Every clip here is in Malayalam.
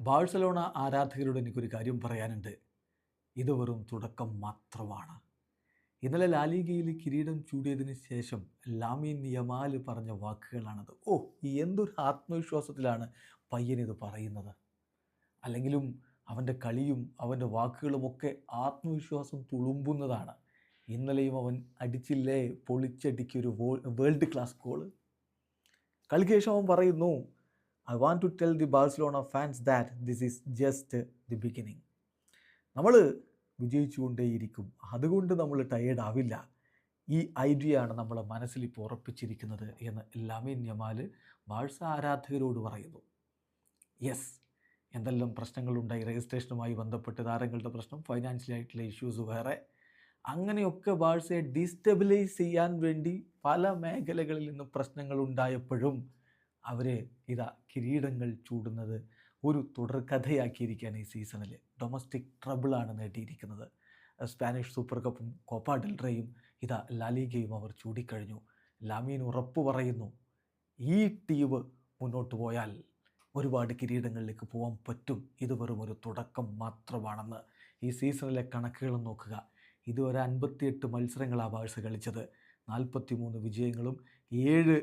ബാഴ്സലോണ ആരാധകരോട് എനിക്കൊരു കാര്യം പറയാനുണ്ട്. ഇത് വെറും തുടക്കം മാത്രമാണ്. ഇന്നലെ ലാലിഗയിൽ കിരീടം ചൂടിയതിന് ശേഷം ലാമീൻ യമാൽ പറഞ്ഞ വാക്കുകളാണത്. ഓ എന്തൊരു ആത്മവിശ്വാസത്തിലാണ് പയ്യൻ ഇത് പറയുന്നത്. അല്ലെങ്കിലും അവന്റെ കളിയും അവന്റെ വാക്കുകളുമൊക്കെ ആത്മവിശ്വാസം തുളുമ്പുന്നതാണ്. ഇന്നലെയും അവൻ അടിച്ചില്ലേ പൊളിച്ചടിക്കൊരു വേൾഡ് ക്ലാസ് ഗോൾ കളിക്ക് ശേഷം അവൻ പറയുന്നു I want to tell the Barcelona fans that this is just the beginning നമ്മൾ വിജയിച്ചുകൊണ്ടേയിരിക്കും. അതുകൊണ്ട് നമ്മൾ ടയേർഡ് ആവില്ല. ഈ ഐഡിയ ആണ് നമ്മളെ മനസ്സിൽ ഇപ്പോൾ ഉറപ്പിച്ചിരിക്കുന്നത് എന്ന് ലാമിൻ യമാൽ ബാഴ്സ ആരാധകരോട് പറയുന്നു. യെസ് എന്തെല്ലാം പ്രശ്നങ്ങളുണ്ടായി? രജിസ്ട്രേഷനുമായി ബന്ധപ്പെട്ട് താരങ്ങളുടെ പ്രശ്നം ഫൈനാൻഷ്യൽ ആയിട്ടുള്ള ഇഷ്യൂസ് വേറെ. അങ്ങനെയൊക്കെ ബാഴ്സയെ ഡിസ്റ്റബിലൈസ് ചെയ്യാൻ വേണ്ടി പല മേഖലകളിൽ നിന്ന് പ്രശ്നങ്ങൾ ഉണ്ടായപ്പോഴും അവരെ ഇതാ കിരീടങ്ങൾ ചൂടുന്നത് ഒരു തുടർ തുടർക്കഥയാക്കിയിരിക്കുകയാണ് ഈ സീസണിൽ ഡൊമസ്റ്റിക് ട്രബിളാണ് നേടിയിരിക്കുന്നത്. സ്പാനിഷ് സൂപ്പർ കപ്പും കോപ്പ ഡെൽറയും ഇതാ ലാലിഗയും അവർ ചൂടിക്കഴിഞ്ഞു. ലാമീൻ ഉറപ്പ് പറയുന്നു ഈ ടീം മുന്നോട്ട് പോയാൽ ഒരുപാട് കിരീടങ്ങളിലേക്ക് പോകാൻ പറ്റും. ഇത് വെറും ഒരു തുടക്കം മാത്രമാണെന്ന്. ഈ സീസണിലെ കണക്കുകൾ നോക്കുക. ഇതുവരെ അൻപത്തിയെട്ട് മത്സരങ്ങളാണ് ബാഴ്സ കളിച്ചത്. നാൽപ്പത്തി മൂന്ന് വിജയങ്ങളും ഏഴ്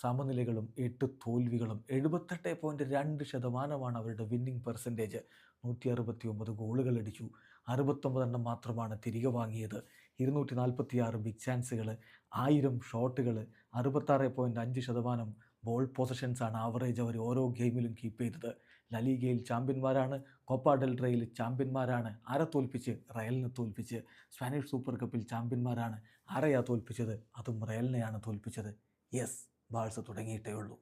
സമനിലകളും എട്ട് തോൽവികളും എഴുപത്തെട്ട് പോയിന്റ് രണ്ട് ശതമാനമാണ് അവരുടെ വിന്നിംഗ് പെർസെന്റേജ് നൂറ്റി അറുപത്തി ഒമ്പത് ഗോളുകൾ അടിച്ചു അറുപത്തൊമ്പതെണ്ണം മാത്രമാണ് തിരികെ വാങ്ങിയത്. ഇരുന്നൂറ്റി നാൽപ്പത്തി ആറ് ബിഗ് ചാൻസുകൾ ആയിരം ഷോട്ടുകൾ അറുപത്താറ് പോയിന്റ് അഞ്ച് ശതമാനം ബോൾ പൊസിഷൻസാണ് ആവറേജ് അവർ ഓരോ ഗെയിമിലും കീപ്പ് ചെയ്തത്. ലലീഗയിൽ ചാമ്പ്യന്മാരാണ്. കോപ്പ ഡെൽറയിൽ ചാമ്പ്യന്മാരാണ്. ആരെ തോൽപ്പിച്ച് റയലിനെ തോൽപ്പിച്ച്. സ്പാനിഷ് സൂപ്പർ കപ്പിൽ ചാമ്പ്യന്മാരാണ്. ആരെയാ തോൽപ്പിച്ചത്. അതും റയലിനെയാണ് തോൽപ്പിച്ചത്. യെസ് ബാഴ്സ തുടങ്ങിയിട്ടേ ഉള്ളൂ.